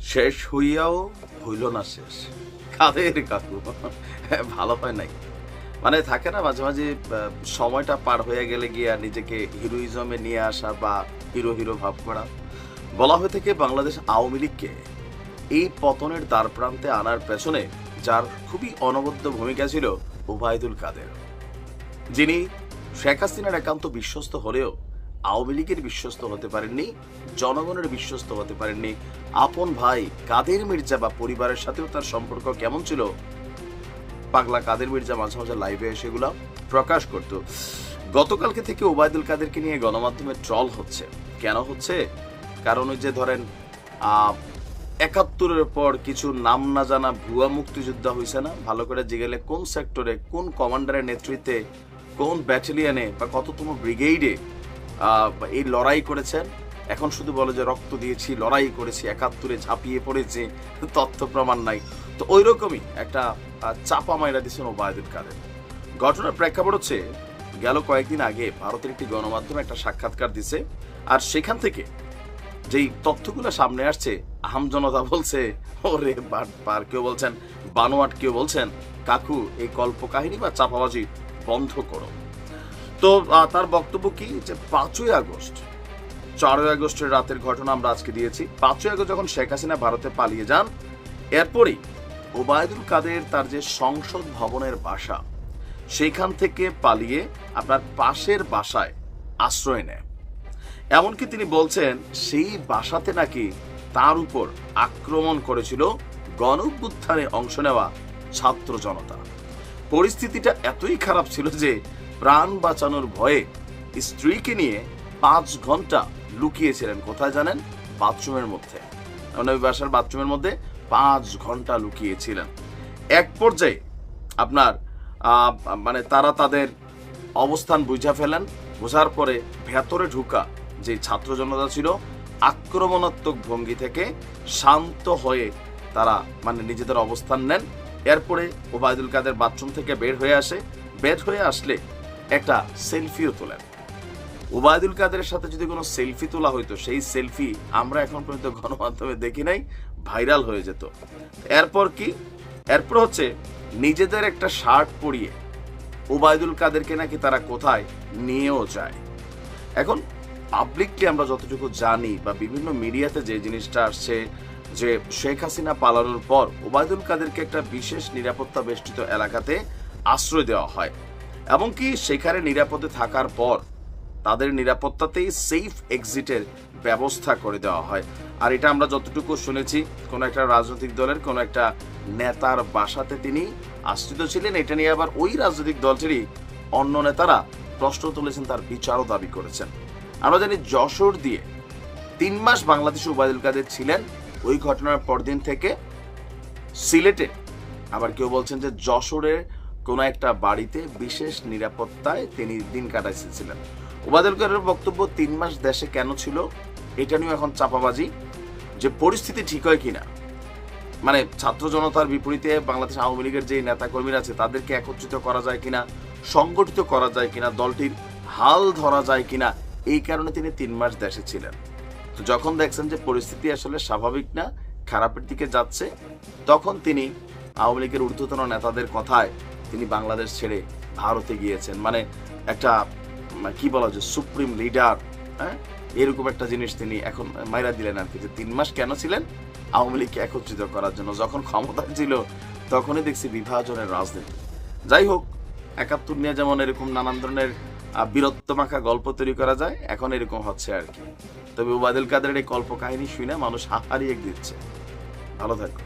শেষ হইয়াও হইল না শেষ। কাদের কাকু? ভালো হয় নাই। মানে থাকে না, মাঝে মাঝে সময়টা পার হয়ে গেলে গিয়া নিজেকে হিরোইজমে নিয়ে আসা বা হিরো হিরো ভাব করা। বলা হয়ে থাকে বাংলাদেশ আওয়ামী লীগকে এই পতনের দ্বার প্রান্তে আনার পেছনে যার খুবই অনবদ্য ভূমিকা ছিল ওবায়দুল কাদের। যিনি শেখ হাসিনার একান্ত বিশ্বস্ত হলেও আওয়ামী লীগের বিশ্বস্ত হতে পারেননি, জনগণের বিশ্বস্ত হতে পারেননি। আপন ভাই কাদের মির্জা বা পরিবারের সাথেও তার সম্পর্ক কেমন ছিল? পাগলা কাদের মির্জা মাঝে মাঝে লাইভে সেগুলো প্রকাশ করত। গতকালকে থেকে ওবায়দুল কাদেরকে নিয়ে গণমাধ্যমে ট্রল হচ্ছে। কেন হচ্ছে? কারণ ওই যে ধরেন একাত্তরের পর কিছু নাম না জানা ভুয়া মুক্তিযোদ্ধা হয়েছে না? ভালো করে জিগেলে কোন সেক্টরে কোন কমান্ডারের নেতৃত্বে কোন ব্যাটালিয়নে বা কততম ব্রিগেডে এই লড়াই করেছেন। এখন শুধু বলে যে রক্ত দিয়েছি, লড়াই করেছি, একাত্তরে ঝাঁপিয়ে পড়েছে, তথ্য প্রমাণ নাই। তো ওই রকমই একটা চাপা মাইরা দিচ্ছেন ওবায়দুল কাদের। ঘটনার প্রেক্ষাপট হচ্ছে, গেল কয়েকদিন আগে ভারতের একটি গণমাধ্যমে একটা সাক্ষাৎকার দিছে, আর সেখান থেকে যেই তথ্যগুলো সামনে আসছে আহাম জনতা বলছে, ওরে বাট, পার কেউ বলছেন, বানোয়াট কেউ বলছেন, কাকু, এই কল্প কাহিনী বা চাপাবাজি বন্ধ করো। তো তার বক্তব্য কি? যে পাঁচই আগস্ট, চারই আগস্টের রাতের ঘটনা আমরা আজকে দিয়েছি। পাঁচই আগস্ট যখন শেখ হাসিনা ভারতে পালিয়ে যান, এরপরই ওবায়দুল কাদের তার যে সংসদ ভবনের বাসা সেখান থেকে পালিয়ে আপনার পাশের বাসায় আশ্রয় নেয়। এমনকি তিনি বলছেন, সেই বাসাতে নাকি তার উপর আক্রমণ করেছিল গণভ্যুত্থানে অংশ নেওয়া ছাত্র জনতা। পরিস্থিতিটা এতই খারাপ ছিল যে প্রাণ বাঁচানোর ভয়ে স্ত্রীকে নিয়ে পাঁচ ঘণ্টা লুকিয়েছিলেন। কোথায় জানেন? বাথরুমের মধ্যে। ওই বাসার বাথরুমের মধ্যে পাঁচ ঘণ্টা লুকিয়েছিলেন। এক পর্যায়ে আপনার মানে তারা তাদের অবস্থান বুঝা ফেলেন। বোঝার পরে ভেতরে ঢুকা যে ছাত্র জনতা ছিল, আক্রমণাত্মক ভঙ্গি থেকে শান্ত হয়ে তারা মানে নিজেদের অবস্থান নেন। এরপরে ওবায়দুল কাদের বাথরুম থেকে বের হয়ে আসে। বের হয়ে আসলে একটা সেলফিও তোলেন। ওবায়দুল কাদের সাথে যদি কোনো সেলফি তোলা হইতো, সেই সেলফি আমরা এখন পর্যন্ত গণমাধ্যমে দেখি নাই, ভাইরাল হয়ে যেত। এরপর কি? এরপর হচ্ছে নিজেদের একটা শার্ট পরিয়ে ওবায়দুল কাদেরকে নাকি তারা কোথায় নিয়েও যায়। এখন পাবলিকলি আমরা যতটুকু জানি বা বিভিন্ন মিডিয়াতে যে জিনিসটা আসছে, যে শেখ হাসিনা পালানোর পর ওবায়দুল কাদেরকে একটা বিশেষ নিরাপত্তা বেষ্টিত এলাকাতে আশ্রয় দেওয়া হয়। এমনকি সেখানে নিরাপদে থাকার পর তাদের নিরাপত্তাতেই সেফ এক্সিটের ব্যবস্থা করে দেওয়া হয়। আর এটা আমরা যতটুকু শুনেছি, কোনো একটা রাজনৈতিক দলের, কোনো একটা নেতার বাসাতে তিনি আশ্রিত ছিলেন। এটা নিয়ে আবার ওই রাজনৈতিক দলটিরই অন্য নেতারা প্রশ্ন তুলেছেন, তার বিচারও দাবি করেছেন। আমরা জানি যশোর দিয়ে তিন মাস বাংলাদেশে উবায়দুল কাদের ছিলেন। ওই ঘটনার পরদিন থেকে সিলেটে আবার কেউ বলছেন যে যশোরের কোনো একটা বাড়িতে বিশেষ নিরাপত্তায় তিনি দিন কাটাইছিলেন ওবায়দুল কাদের বক্তব্য তিন মাস দেশে কেন ছিল, এটা নিয়েও এখন চাপাবাজি। যে পরিস্থিতি ঠিক হয় কিনা মানে ছাত্র জনতার বিপরীতে বাংলাদেশ আওয়ামী লীগের যে নেতাকর্মীরা আছে, তাদেরকে একত্রিত করা যায় কিনা, সংগঠিত করা যায় কিনা, দলটির হাল ধরা যায় কিনা, এই কারণে তিনি তিন মাস দেশে ছিলেন। তো যখন দেখছেন যে পরিস্থিতি আসলে স্বাভাবিক না, খারাপের দিকে যাচ্ছে, তখন তিনি আওয়ামী লীগের ঊর্ধ্বতন নেতাদের কথায় তিনি বাংলাদেশ ছেড়ে ভারতে গিয়েছেন। মানে একটা মানে কি বলা যায় সুপ্রিম লিডার হ্যাঁ? এরকম একটা জিনিস তিনি এখন মাইরা দিলেন আর কি, যে তিন মাস কেন ছিলেন আওয়ামী লীগকে একত্রিত করার জন্য। যখন ক্ষমতা ছিল, তখনই দেখছি বিভাজনের রাজনীতি। যাই হোক, একাত্তর নিয়ে যেমন এরকম নানান ধরনের বীরত্ব মাখা গল্প তৈরি করা যায়, এখন এরকম হচ্ছে আর কি। তবে উবাদুল কাদের এই কল্প কাহিনী শুনে মানুষ হাহারিয়ে দিচ্ছে। ভালো থাকো।